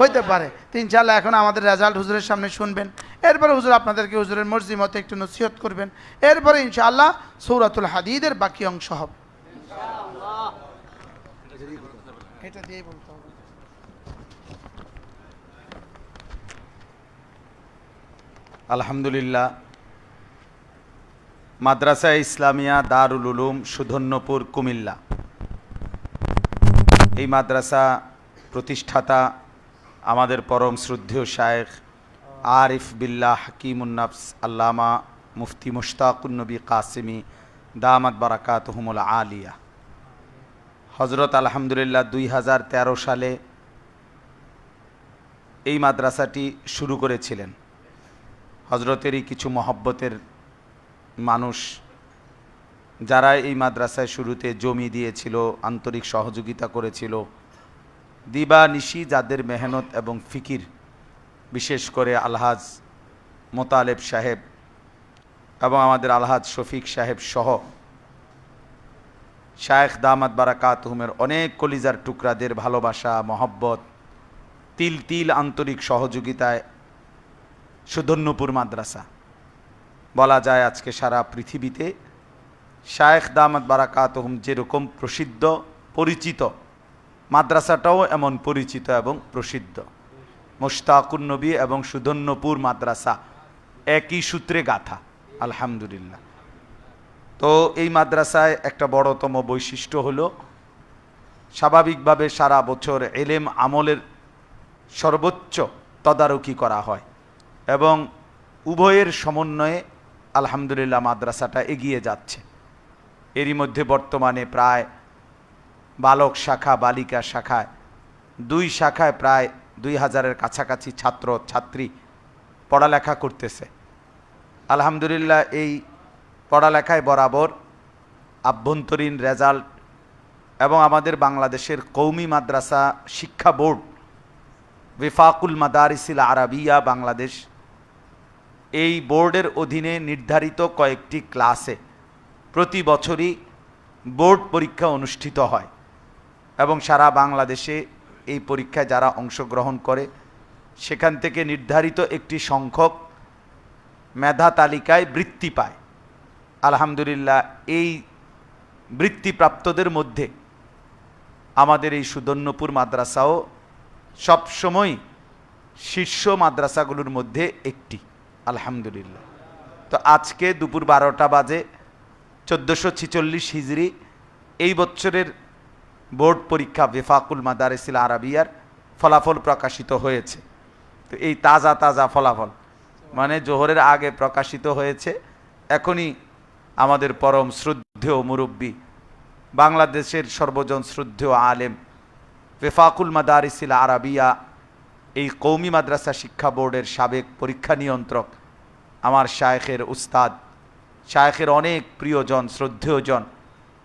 হইতে পারে। তো ইনশাল্লাহ এখন আমাদের রেজাল্ট হুজুরের সামনে শুনবেন। এরপরে হুজুর আপনাদেরকে হুজুরের মর্জি মতো একটু নসিহত করবেন। এরপরে ইনশাআল্লাহ সৌরাতুল হাদিদের বাকি অংশ হবে। এটা দিয়েই বলতে হবে। আলহামদুলিল্লাহ মাদ্রাসা ইসলামিয়া দারুল উলুম সুধন্যপুর কুমিল্লা। এই মাদ্রাসা প্রতিষ্ঠাতা আমাদের পরম শ্রদ্ধেয় শায়েখ আরিফ বিল্লাহ হাকিমুন্নাফস আল্লামা মুফতি মুশতাকুন্নবী কাসিমি, দামাত বারাকাত হুমুল আলিয়া। হজরত আলহামদুলিল্লাহ দুই হাজার তেরো সালে এই মাদ্রাসাটি শুরু করেছিলেন। হজরতেরই কিছু মহব্বতের মানুষ যারা এই মাদ্রাসায় শুরুতে জমি দিয়েছিল, আন্তরিক সহযোগিতা করেছিল দিবা নিশি যাদের মেহনত এবং ফিকির, বিশেষ করে আলহাজ মোতালেব সাহেব এবং আমাদের আলহাজ শফিক সাহেব সহ শায়েখ দামাত বারাকাতহুমের অনেক কলিজার টুকরাদের ভালোবাসা, মহব্বত, তিল তিল আন্তরিক সহযোগিতায় সুধন্যপুর মাদ্রাসা। বলা যায় আজকে সারা পৃথিবীতে শায়েখ দামাত বারাকাতহুম যেরকম প্রসিদ্ধ, পরিচিত মাদ্রাসাটাও এমন পরিচিত এবং প্রসিদ্ধ। মোশতাকুর নবী এবং সুধন্যপুর মাদ্রাসা একই সূত্রে গাথা, আলহামদুলিল্লাহ। তো এই মাদ্রাসায় একটা বড়তম বৈশিষ্ট্য হলো, স্বাভাবিকভাবে সারা বছর এলেম আমলের সর্বোচ্চ তদারকি করা হয় এবং উভয়ের সমন্বয়ে আলহামদুলিল্লাহ মাদ্রাসাটা এগিয়ে যাচ্ছে। এরই মধ্যে বর্তমানে প্রায় বালক শাখা, বালিকা শাখায়। দুই শাখায় প্রায় দুই হাজারের কাছাকাছি ছাত্র, ছাত্রী পড়ালেখা করতেছে। আলহামদুলিল্লাহ, এই পড়ালেখায় বরাবর আভ্যন্তরীণ রেজাল্ট এবং আমাদের বাংলাদেশের কৌমি মাদ্রাসা শিক্ষা বোর্ড বিফাকুল মাদারিসিল আরাবিয়া বাংলাদেশ, এই বোর্ডের অধীনে নির্ধারিত কয়েকটি ক্লাসে প্রতি বছরই বোর্ড পরীক্ষা অনুষ্ঠিত হয়। এবং সারা বাংলাদেশে এই পরীক্ষায় যারা অংশগ্রহণ করে, সেখান থেকে নির্ধারিত একটি সংখ্যক মেধা তালিকায় বৃত্তি পায়। আলহামদুলিল্লাহ, এই বৃত্তিপ্রাপ্তদের মধ্যে আমাদের এই সুদন্যপুর মাদ্রাসাও সবসময় শীর্ষ মাদ্রাসাগুলোর মধ্যে একটি, আলহামদুলিল্লাহ। তো আজকে দুপুর বারোটা বাজে, চোদ্দোশো ছিচল্লিশ হিজড়ি, এই বছরের বোর্ড পরীক্ষা বেফাকুল মাদারেসিল আরাবিয়ার ফলাফল প্রকাশিত হয়েছে। তো এই তাজা তাজা ফলাফল মানে জোহরের আগে প্রকাশিত হয়েছে, এখনই আমাদের পরম শ্রদ্ধেয় মুরব্বী, বাংলাদেশের সর্বজন শ্রদ্ধেয় আলেম, বেফাকুল মাদারিসিল আরাবিয়া, এই কৌমি মাদ্রাসা শিক্ষা বোর্ডের সাবেক পরীক্ষা নিয়ন্ত্রক, আমার শায়েখের উস্তাদ, শায়েখের অনেক প্রিয়জন, শ্রদ্ধেয়জন,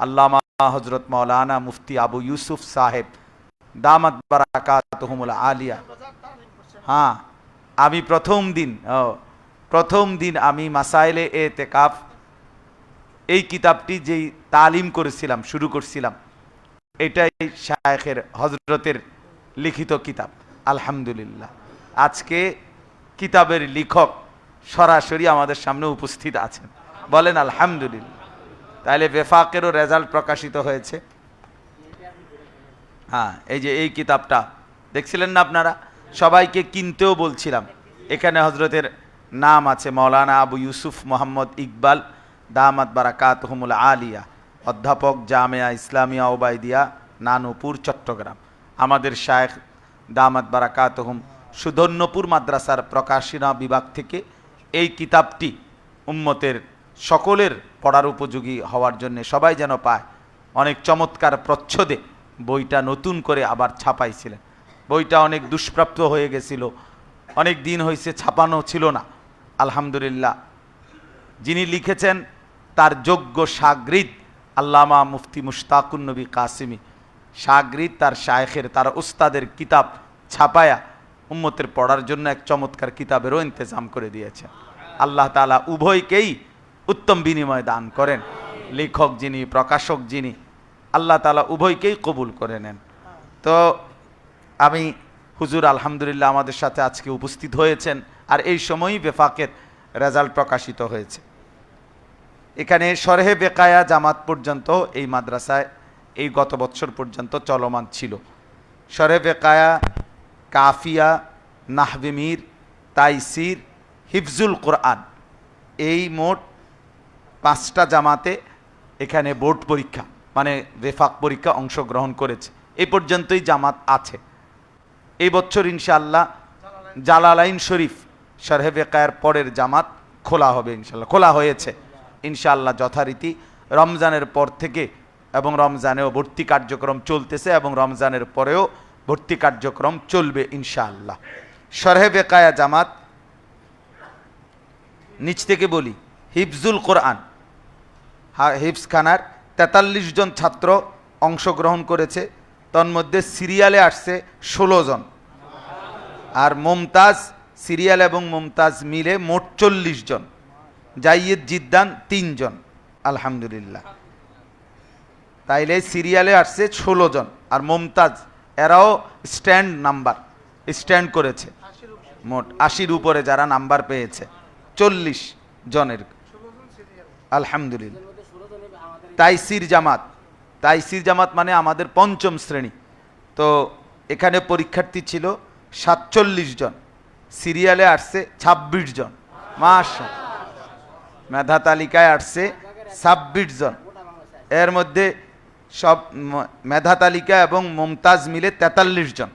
আল্লামা হজরত মৌলানা মুফতি আবু ইউসুফ সাহেব, দামাত বারাকাতহুমুল আলিয়া। হ্যাঁ আমি প্রথম দিন প্রথম দিন আমি মাসাইলে এ তেকাফ এই কিতাবটি যেই তালিম করেছিলাম, শুরু করছিলাম, এটাই শায়েখের হজরতের লিখিত কিতাব, আলহামদুলিল্লাহ। আজকে কিতাবের লেখক সরাসরি আমাদের সামনে উপস্থিত আছেন। বলেন আলহামদুলিল্লাহ। তাহলে বেফাকেরও রেজাল্ট প্রকাশিত হয়েছে। হ্যাঁ এই যে এই কিতাবটা, দেখছিলেন না আপনারা? সবাইকে কিনতেও বলছিলাম। এখানে হজরতের নাম আছে, মৌলানা আবু ইউসুফ মোহাম্মদ ইকবাল, দামাত বারাকাত হুমুল আলিয়া, অধ্যাপক জামিয়া ইসলামিয়া ওবায়দিয়া, নানুপুর, চট্টগ্রাম। আমাদের শায়েখ দামাত বারাকাত হুম সুধন্যপুর মাদ্রাসার প্রকাশনা বিভাগ থেকে এই কিতাবটি উম্মতের সকলের পড়ার উপযোগী হওয়ার জন্য সবাই যেন পায়। অনেক চমৎকার প্রচ্ছদে বইটা নতুন করে আবার ছাপাইছিলেন। বইটা অনেক দুষ্প্রাপ্ত হয়ে গেছিল। অনেক দিন হয়েছে ছাপানো ছিল না। আলহামদুলিল্লাহ। যিনি লিখেছেন, তার যোগ্য সাগরিদ আল্লামা মুফতি মুশতাকুন নবী কাসিমি। সাগরিদ তার শায়েখের, তার উস্তাদের কিতাব ছাপায়া উম্মতের পড়ার জন্য এক চমৎকার কিতাবেরও ইন্তজাম করে দিয়েছেন। আল্লাহ তালা উভয়কেই উত্তম বিনিময় দান করেন। লেখক যিনি, প্রকাশক যিনি, আল্লাহ তালা উভয়কেই কবুল করে নেন। তো আমি হুজুর আলহামদুলিল্লাহ আমাদের সাথে আজকে উপস্থিত হয়েছেন আর এই সময়ই বেফাকের রেজাল্ট প্রকাশিত হয়েছে। এখানে সরহে বেকায়া জামাত পর্যন্ত এই মাদ্রাসায় এই গত বছর পর্যন্ত চলমান ছিল। সরহে বেকায়া, কাফিয়া নাহবিমির তাইসির, হিফজুল কোরআন, এই মোট পাঁচটা জামাতে এখানে বোর্ড পরীক্ষা মানে রেফাক পরীক্ষা অংশগ্রহণ করেছে। এই পর্যন্তই জামাত আছে। এই বছর ইনশাআল্লাহ জালালাইন শরীফ বেকায়ের পরের জামাত খোলা হবে ইনশাল্লাহ খোলা হয়েছে ইনশাআল্লাহ যথারীতি। রমজানের পর থেকে এবং রমজানেও ভর্তি কার্যক্রম চলতেছে এবং রমজানের পরেও ভর্তি কার্যক্রম চলবে ইনশাআল্লাহ। শরহে বেকায়া জামাত, নিচ থেকে বলি, হিফজুল কোরআন হা- হিফজ খানার তেতাল্লিশ জন ছাত্র অংশগ্রহণ করেছে। তন্মধ্যে সিরিয়ালে আসছে ষোলো জন। আর মমতাজ, সিরিয়াল এবং মমতাজ মিলে মোট চল্লিশ জন। জাইয়েদ জিদ্দান তিনজন আলহামদুলিল্লাহ। তাইলে সিরিয়ালে আসছে ষোলো জন। আর মমতাজ, এরাও স্ট্যান্ড নাম্বার, স্ট্যান্ড করেছে। মোট আশির উপরে যারা নাম্বার পেয়েছে, চল্লিশ জনের। আলহামদুলিল্লাহ। তাইসির জামাত। তাইসির জামাত মানে আমাদের পঞ্চম শ্রেণি। তো এখানে পরীক্ষার্থী ছিল সাতচল্লিশ জন। সিরিয়ালে আসছে ছাব্বিশ জন। মাস মেধা তালিকায় আসছে ছাব্বিশ জন। এর মধ্যে সব মেধা তালিকা এবং মমতাজ মিলে তেতাল্লিশ জন।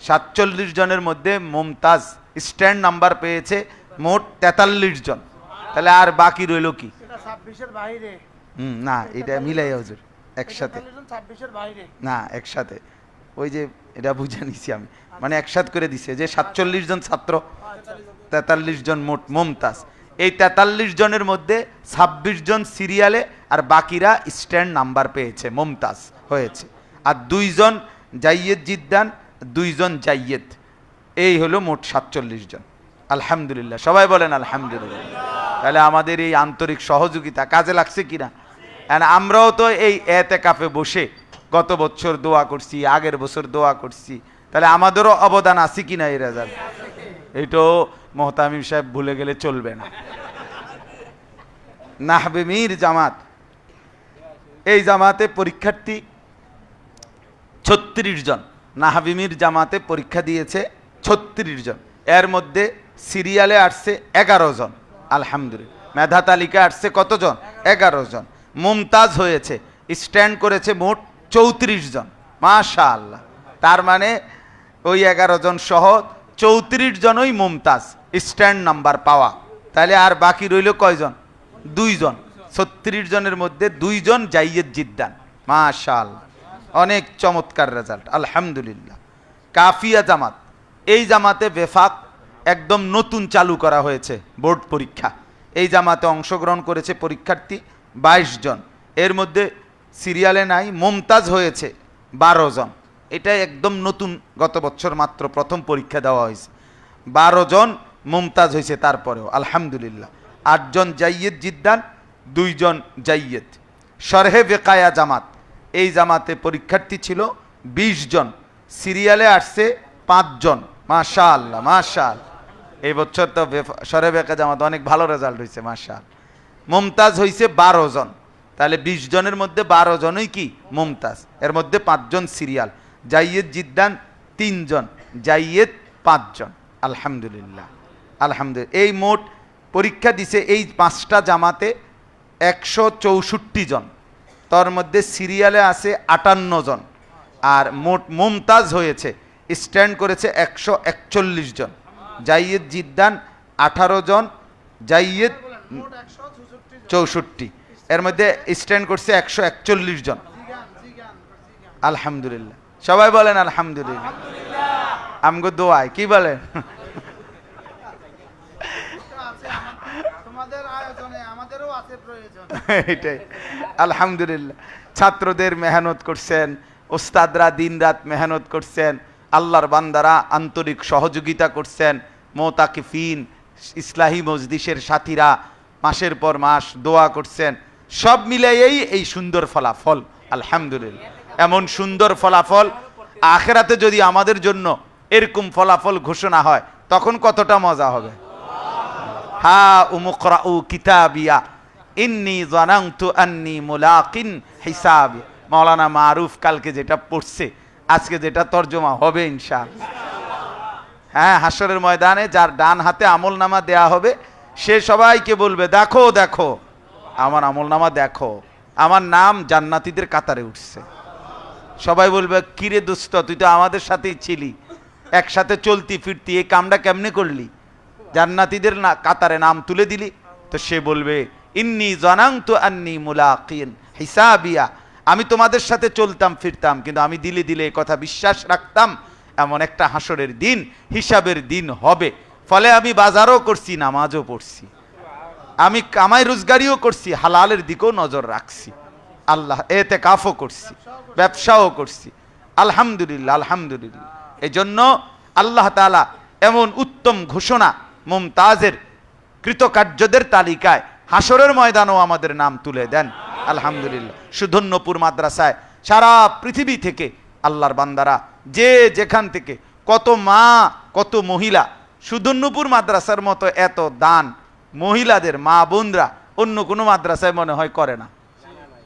সাতচল্লিশ জনের মধ্যে মমতাজ স্ট্যান্ড নাম্বার পেয়েছে মোট তেতাল্লিশ জন। তাহলে আর বাকি রইল কি? হুম না এটা মিলাই হুজুর একসাথে। না একসাথে। ওই যে এটা বুঝে নিছি আমি। মানে একসাথ করে দিছে যে সাতচল্লিশ জন ছাত্র তেতাল্লিশ জন মোট মমতাজ। এই তেতাল্লিশ জনের মধ্যে ছাব্বিশ জন সিরিয়ালে আর বাকিরা স্ট্যান্ড নাম্বার পেয়েছে মমতাজ হয়েছে। আর দুইজন জাইয়েদ জিদ্দান দুইজন জাইয়েদ। এই হলো মোট সাতচল্লিশ জন। আলহামদুলিল্লাহ। সবাই বলেন আলহামদুলিল্লাহ। তাহলে আমাদের এই আন্তরিক সহযোগিতা কাজে লাগছে কিনা? আমরাও তো এই এতে কাপে বসে গত বছর দোয়া করছি, আগের বছর দোয়া করছি। তাহলে আমাদেরও অবদান আছে কিনা এই রেজাল্ট? এইটাও মোহতামিম সাহেব ভুলে গেলে চলবে না। নাহবে মীর জামাত। এই জামাতে পরীক্ষার্থী ছত্রিশ জন। নাহাবিমির জামাতে পরীক্ষা দিয়েছে ছত্রিশ জন। এর মধ্যে সিরিয়ালে আসছে এগারো জন। আলহামদুলিল্লাহ। মেধা তালিকা আসছে কতজন? এগারো জন। মুমতাজ হয়েছে, স্ট্যান্ড করেছে মোট চৌত্রিশ জন মাশা আল্লাহ তার মানে ওই এগারো জন সহ চৌত্রিশ জনই মুমতাজ, স্ট্যান্ড নাম্বার পাওয়া। তাহলে আর বাকি রইল কয়জন? দুইজন ছত্রিশ জনের মধ্যে দুইজন জাইয়েদ জিদ্দান মাশা আল্লাহ অনেক চমৎকার রেজাল্ট আলহামদুলিল্লাহ। কাফিয়া জামাত, এই জামাতে বেফাক একদম নতুন চালু করা হয়েছে বোর্ড পরীক্ষা। এই জামাতে অংশগ্রহণ করেছে পরীক্ষার্থী বাইশ জন। এর মধ্যে সিরিয়ালে নাই, মমতাজ হয়েছে বারো জন। এটা একদম নতুন, গত বছর মাত্র প্রথম পরীক্ষা দেওয়া হয়েছে। বারো জন মুমতাজ হয়েছে তারপরেও, আলহামদুলিল্লাহ। আটজন জাইয়েদ জিদ্দান দুইজন জাইয়েদ। সরহে বেকায়া জামাত, এই জামাতে পরীক্ষার্থী ছিল ২০ জন। সিরিয়ালে আসছে পাঁচজন মাশা আল্লাহ মাশা এই বছর তো সরে বেকা জামাত অনেক ভালো রেজাল্ট হয়েছে মাশা আল্লাহ। মুমতাজ হয়েছে বারো জন। তাহলে ২০ জনের মধ্যে বারো জনই কি? মমতাজ। এর মধ্যে পাঁচজন সিরিয়াল। জাইয়েদ জিদ্দান তিনজন, জাইয়েদ পাঁচজন। আলহামদুলিল্লাহ। আলহামদুলিল্লাহ। এই মোট পরীক্ষা দিছে এই পাঁচটা জামাতে একশো চৌষট্টি জন। তার মধ্যে সিরিয়ালে আছে আটান্ন জন। আর মোট মমতাজ হয়েছে, স্ট্যান্ড করেছে একশো একচল্লিশ জন। জাইয়েদ জিদ্দান আঠারো জন, জাইয়েদ চৌষট্টি। এর মধ্যে স্ট্যান্ড করছে একশো একচল্লিশ জন। আলহামদুলিল্লাহ। সবাই বলেন আলহামদুলিল্লাহ। আমগো দোয়ায় কি বলেন? এটাই আলহামদুলিল্লাহ। ছাত্রদের মেহনত করছেন ওস্তাদরা দিনরাত মেহনত করছেন আল্লাহর বান্দারা আন্তরিক সহযোগিতা করছেন মোতাকিফিন ইসলাহি মজলিসের সাথীরা মাসের পর মাস দোয়া করছেন, সব মিলাইয়েই এই সুন্দর ফলাফল, আলহামদুলিল্লাহ। এমন সুন্দর ফলাফল আখেরাতে যদি আমাদের জন্য এরকম ফলাফল ঘোষণা হয়, তখন কতটা মজা হবে? হা উমুকরা উ কিতাবিয়া, ইন্নি জানাংতু আন্নি মুলাকিন হিসাবি। মাওলানা মারুফ কালকে যেটা পড়ছে, আজকে যেটা তর্জমা হবে ইনশাআল্লাহ। হ্যাঁ হাসরের ময়দানে যার ডান হাতে আমল নামা দেয়া হবে সে সবাইকে বলবে, দেখো দেখো, আমার আমল নামা দেখো, আমার নাম জান্নাতীদের কাতারে উঠছে। সবাই বলবে, কিরে দুস্থ তুই তো আমাদের সাথেই ছিলি, একসাথে চলতি ফিরতি, এই কামটা কেমনে করলি? জান্নাতীদের না, কাতারে নাম তুলে দিলি? তো সে বলবে, ইন্নি জানাং তো আন্নি মুলাকিন হিসাবিয়া, আমি তোমাদের সাথে চলতাম, ফিরতাম, কিন্তু আমি দিলে দিলে কথা বিশ্বাস রাখতাম, এমন একটা হাসরের দিন, হিসাবের দিন হবে। ফলে আমি বাজারও করছি, নামাজও পড়ছি। আমি কামাই রোজগারিও করছি, হালালের দিকেও নজর রাখছি। আল্লাহ এতে কাফও করছি, ব্যবসাও করছি। আলহামদুলিল্লাহ আলহামদুলিল্লাহ। এই জন্য আল্লাহ তালা এমন উত্তম ঘোষণা মুমতাজের কৃতকার্যদের তালিকায় হাসরের ময়দানও আমাদের নাম তুলে দেন। আলহামদুলিল্লাহ। সুধন্যপুর মাদ্রাসায় সারা পৃথিবী থেকে আল্লাহর বান্দারা যে যেখান থেকে কত মা, কত মহিলা সুধন্যপুর মাদ্রাসার মতো এত দান মহিলাদের, মা বোনরা অন্য কোনো মাদ্রাসায় মনে হয় করে না।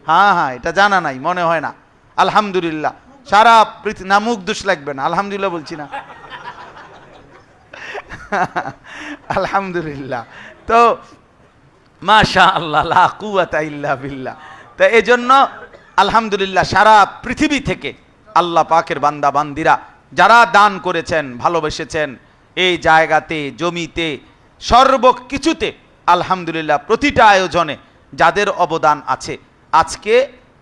হ্যাঁ হ্যাঁ এটা জানা নাই, মনে হয় না। আলহামদুলিল্লাহ। সারা পৃথিবী নামুক দোষ লাগবে না, আলহামদুলিল্লাহ বলছি না। আলহামদুলিল্লাহ। তো মাশা আল্লাহ ইল্লা বিল্লাহ। তো এই জন্য আলহামদুলিল্লাহ সারা পৃথিবী থেকে আল্লাহ পাকের বান্দা বান্দিরা যারা দান করেছেন, ভালোবেসেছেন এই জায়গাতে, জমিতে সর্ব কিছুতে আলহামদুলিল্লাহ প্রতিটা আয়োজনে যাদের অবদান আছে, আজকে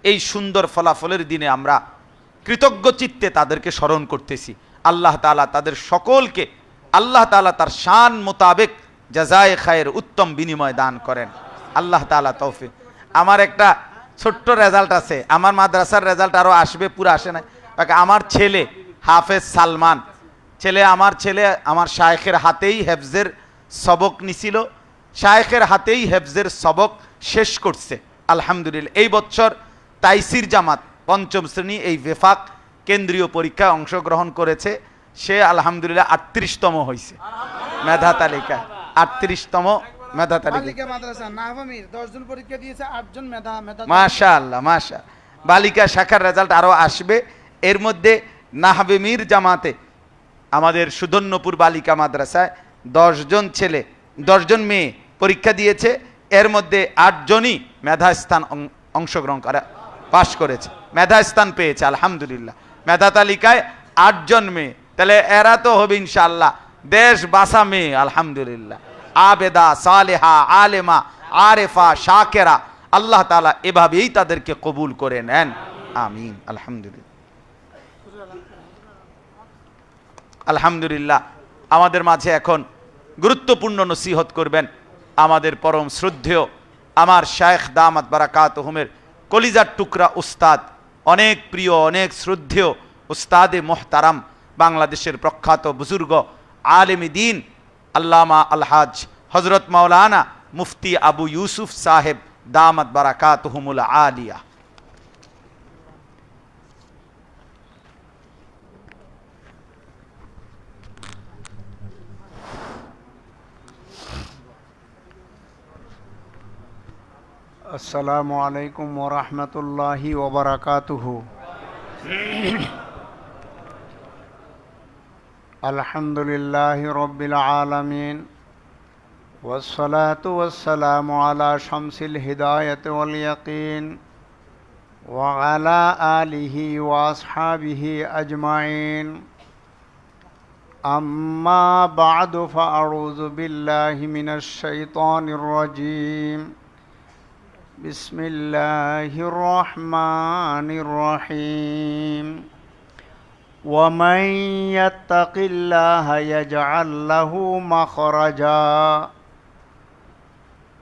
এই সুন্দর ফলাফলের দিনে আমরা কৃতজ্ঞ চিত্তে তাদেরকে স্মরণ করতেছি। আল্লাহ তাআলা তাদের সকলকে, আল্লাহ তাআলা তার শান মোতাবেক জাজায় খায়ের উত্তম বিনিময় দান করেন। আল্লাহ তাআলা তৌফিক। আমার একটা ছোট্ট রেজাল্ট আছে। আমার মাদ্রাসার রেজাল্ট আরও আসবে, পুরো আসে না আমার ছেলে হাফেজ সালমান ছেলে আমার ছেলে আমার শায়েখের হাতেই হেফজের সবক নিছিল। শায়েখের হাতেই হেফজের সবক শেষ করছে। আলহামদুলিল্লাহ এই বছর তাইসির জামাত পঞ্চম শ্রেণি এই বেফাক কেন্দ্রীয় পরীক্ষায় অংশগ্রহণ করেছে। সে আলহামদুলিল্লাহ আটত্রিশতম হয়েছে মেধা তালিকা আটত্রিশতম মেধা তালিকা। বালিকা মাদ্রাসা নাহবামির দশজন পরীক্ষা দিয়েছে আটজন মেধা মেধা মাশা আল্লাহ মাশা বালিকা শাখার রেজাল্ট আরও আসবে। এর মধ্যে নাহবেমির জামাতে আমাদের সুধন্যপুর বালিকা মাদ্রাসায় দশজন ছেলে, দশজন মেয়ে পরীক্ষা দিয়েছে। এর মধ্যে আটজনই মেধাস্থান অংশগ্রহণ করে, পাশ করেছে। মেধাস্থান পেয়েছে, আলহামদুলিল্লাহ। মেধা তালিকায় আটজন মেয়ে। তাহলে এরা তো হবে ইনশাআল্লাহ দেশ বাসা মেয়ে, আলহামদুলিল্লাহ। আবেদা, সালেহা, আলেমা, আরেফা, শাকেরা, আল্লাহ তাআলা এভাবেই তাদেরকে কবুল করে নেন। আমিন, আলহামদুলিল্লাহ। আলহামদুলিল্লাহ, আমাদের মাঝে এখন গুরুত্বপূর্ণ নসিহত করবেন আমাদের পরম শ্রদ্ধেয়, আমার শায়েখ দামাত বারাকাত হুমের কলিজার টুকরা উস্তাদ, অনেক প্রিয়, অনেক শ্রদ্ধেয় উস্তাদে মোহতারাম বাংলাদেশের প্রখ্যাত বুজুর্গ আলেমী দিন, আল্লামা আলহাজ হজরত মাওলানা মুফতি আবু ইউসুফ সাহেব দামাত বারাকাত হুমুল আলিয়া। আসসালামু আলাইকুম ওরহমতুল্লাহি ওবরাকাতুহু আলহামদুলিল্লাহ রব্বিল আলমিন والصلاة والسلام على شمس الهداية واليقين وعلى آله وأصحابه أجمعين أما بعد فأعوذ بالله من الشيطان الرجيم بسم الله الرحمن الرحيم ومن يتق الله يجعل له مخرجا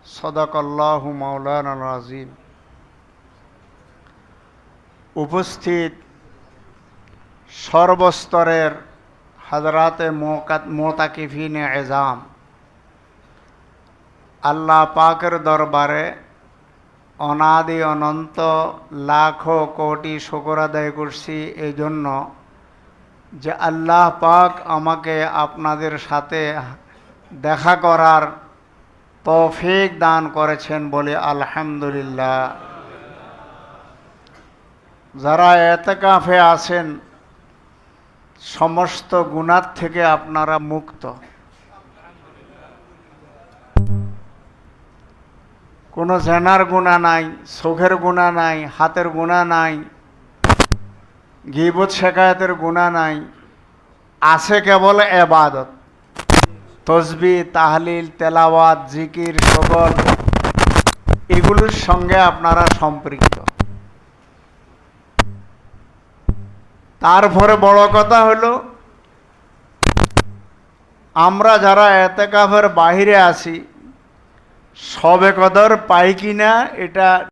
صدق الله مولانا العظيم উপস্থিত সর্বস্তরের হাজরাতে মোতাকিফিন এজাম আল্লাহ পাকের দরবারে অনাদি অনন্ত লাখো কোটি শুকর আদায় করছি এই জন্য যে আল্লাহ পাক আমাকে আপনাদের সাথে দেখা করার তৌফিক দান করেছেন বলে আলহামদুলিল্লাহ। যারা এতেকাফে আছেন, সমস্ত গুণার থেকে আপনারা মুক্ত। কোনো জেনার গুণা নাই, চোখের গুণা নাই, হাতের গুণা নাই, গিবত শেখায়তের গুণা নাই, আছে কেবল এবাদত, তসবি, তাহলিল, তেলাওয়াত, জিকির, সকল, এগুলোর সঙ্গে আপনারা সম্পৃক্ত। তারপরে বড় কথা হলো, আমরা যারা এতেকাফের বাহিরে আছি সবে কদর পাই কিনা এটা